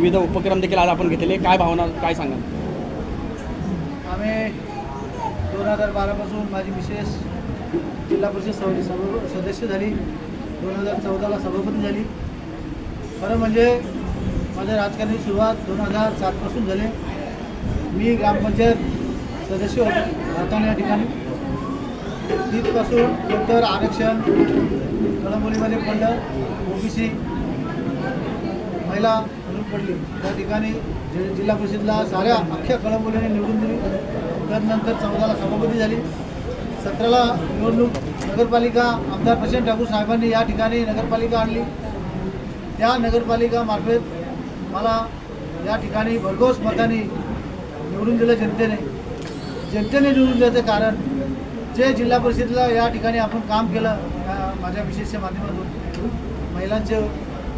विविध उपक्रम देखील आज आपण घेतलेले काय भावना काय सांगाल? आम्ही दोन हजार बारापासून माझी विशेष जिल्हा परिषद सभ सदस्य झाली. दोन हजार चौदाला सभापती झाली. खरं म्हणजे माझ्या राजकारणी सुरुवात दोन हजार सातपासून झाले. मी ग्रामपंचायत सदस्य होतो राहताना या ठिकाणी. तिथपासून नंतर आरक्षण कळंबोलीमध्ये पडलं ओबीसी महिला पडली. त्या ठिकाणी जिल्हा परिषदला साऱ्या अख्ख्या कळंबोलीने निवडून दिली. त्यानंतर चौदाला सभापती झाली. सतराला निवडणूक नगरपालिका आमदार प्रशांत ठाकूर साहेबांनी या ठिकाणी नगरपालिका आणली. त्या नगरपालिकामार्फत मला या ठिकाणी भरघोस मताने निवडून दिलं जनतेने. जनतेने निवडून दिल्याचं कारण जे जिल्हा परिषदेला या ठिकाणी आपण काम केलं या माझ्या विशेषच्या माध्यमातून महिलांचे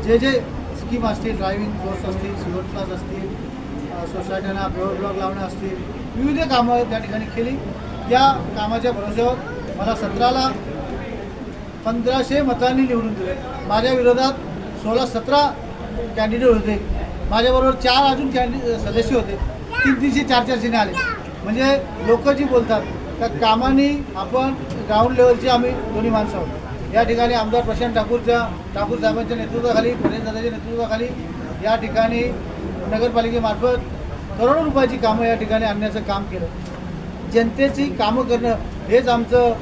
जे जे स्कीम असतील ड्रायव्हिंग कोर्स असतील सिव्हर क्लास असतील सोसायट्यांना ब्लॉग ब्लॉक लावणं असतील विविध कामं त्या ठिकाणी केली. त्या कामाच्या भरोश्यावर मला सतराला पंधराशे मतांनी निवडून दिले. माझ्या विरोधात सोळा सतरा कॅन्डिडेट होते. माझ्याबरोबर चार अजून कॅन्डि सदस्य होते. तीन तीनशे चार चारशेने आले. म्हणजे लोक जी बोलतात त्या कामाने आपण ग्राउंड लेवलची आम्ही दोन्ही माणसं आहोत. या ठिकाणी आमदार प्रशांत ठाकूरच्या ठाकूर साहेबांच्या नेतृत्वाखाली परेश दादाच्या नेतृत्वाखाली या ठिकाणी नगरपालिकेमार्फत करोडो रुपयाची कामं या ठिकाणी आणण्याचं काम केलं. जनतेची कामं करणं हेच आमचं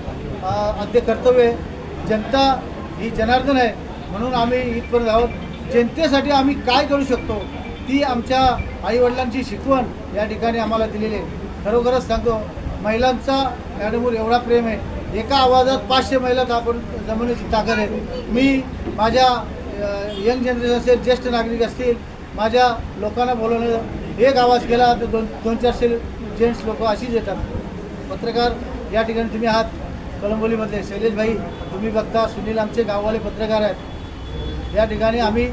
अ, आद्य कर्तव्य आहे. जनता ही जनार्दन आहे. म्हणून आम्ही इथपर्यंत आहोत. जनतेसाठी आम्ही काय करू शकतो ती आमच्या आईवडिलांची शिकवण या ठिकाणी आम्हाला दिलेली आहे. खरोखरच सांगतो महिलांचा मॅडमवर एवढा प्रेम आहे. एका आवाजात पाचशे महिला आपण जमवण्याची ताकद आहे. मी माझ्या यंग जनरेशन असेल ज्येष्ठ नागरिक असतील माझ्या लोकांना बोलवणं एक आवाज केला तर दोन दोन चारशे जेंट्स लोक अशीच येतात. पत्रकार या ठिकाणी तुम्ही आहात. कळंबोलीमधले शैलेश भाई तुम्ही बघता सुनील आमचे गाववाले पत्रकार आहेत. या ठिकाणी आम्ही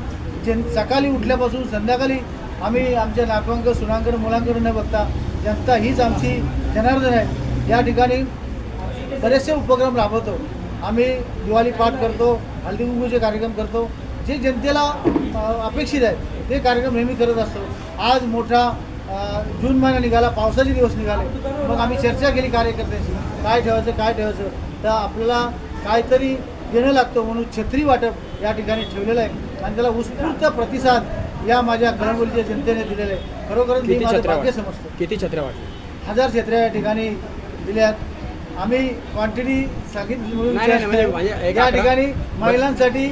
जन सकाळी उठल्यापासून संध्याकाळी आम्ही आमच्या नातवांक सुनांकड मुलांकडून न बघता जनता हीच आमची जनार्दन आहे. या ठिकाणी बरेचसे उपक्रम राबवतो. आम्ही दिवाळी पाठ करतो हळदी कुंकूचे कार्यक्रम करतो. जे जनतेला अपेक्षित आहे ते कार्यक्रम नेहमी करत असतो. आज मोठा जून महिना निघाला पावसाचे दिवस निघाले. मग आम्ही चर्चा केली कार्यकर्त्यांशी. काय ठेवायचं काय ठेवायचं? तर आपल्याला काहीतरी देणं लागतं म्हणून छत्री वाटप या ठिकाणी ठेवलेलं आहे. आणि त्याला उत्स्फूर्त प्रतिसाद या माझ्या कळंबोलीच्या जनतेने दिलेला आहे. खरोखरच मी माझं छत्र्या भाग्य? समजतो. किती छत्र्या वाटल्या? हजार क्षेत्रे या ठिकाणी दिल्यात. आम्ही क्वांटिटी सांगितली म्हणून म्हणजे- म्हणजे या ठिकाणी महिलांसाठी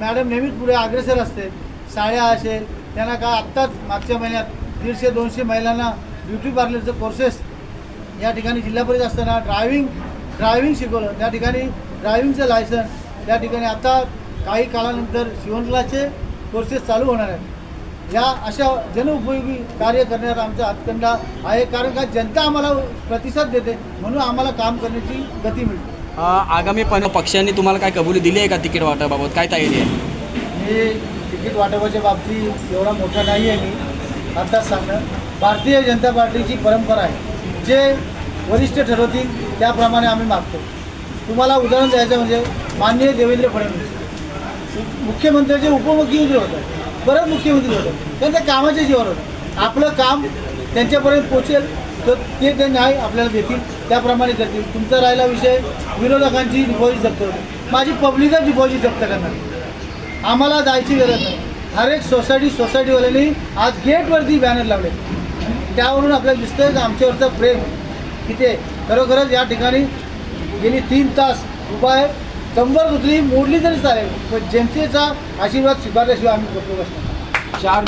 मॅडम नेहमीच पुढे अग्रेसर असते साड्या असेल त्यांना का आत्ताच मागच्या महिन्यात दीडशे दोनशे महिलांना ब्युटी पार्लरचं कोर्सेस या ठिकाणी जिल्हा परिषद असताना ड्रायव्हिंग ड्रायव्हिंग शिकवलं. त्या ठिकाणी ड्रायव्हिंगचं लायसन्स त्या ठिकाणी आता काही काळानंतर शिवणक्लासचे कोर्सेस चालू होणार आहेत. या अशा जनउपयोगी कार्य करण्यात आमचा हातखंडा आहे कारण का जनता आम्हाला प्रतिसाद देते म्हणून आम्हाला काम करण्याची गती मिळते. आगामी पण पक्षांनी तुम्हाला काय कबुली दिली आहे का तिकीट वाटाबाबत काय तयारी आहे? मी तिकीट वाटपाच्या बाबतीत एवढा मोठा नाही आहे मी. आत्ताच सांगणं भारतीय जनता पार्टीची परंपरा आहे. जे वरिष्ठ ठरवतील त्याप्रमाणे आम्ही मागतो. तुम्हाला उदाहरण द्यायचं म्हणजे माननीय देवेंद्र फडणवीस. मुख्यमंत्र्याचे उपमुख्यमंत्री होतं. बरंच मुख्यमंत्री होतं. त्यांच्या कामाच्या जीवन होतं. आपलं काम त्यांच्यापर्यंत पोचेल. तर ते ते न्याय आपल्याला देतील त्याप्रमाणे करतील. तुमचा राहिला विषय विरोधकांची डिपॉझिट जप्त होते. माझी पब्लिकच डिपॉझिट जप्त करणार. आम्हाला जायची गरज नाही. हर एक सोसायटी सोसायटीवाल्यांनी आज गेटवरती बॅनर लावले. त्यावरून आपल्याला दिसतंय की आमच्यावरचं प्रेम किती आहे. खरोखरच या ठिकाणी गेली तीन तास उभा आहे. कंबर दुखली मोडली तरी चालेल पण जनतेचा आशीर्वाद स्वीकारल्याशिवाय आम्ही करतो बसणार चार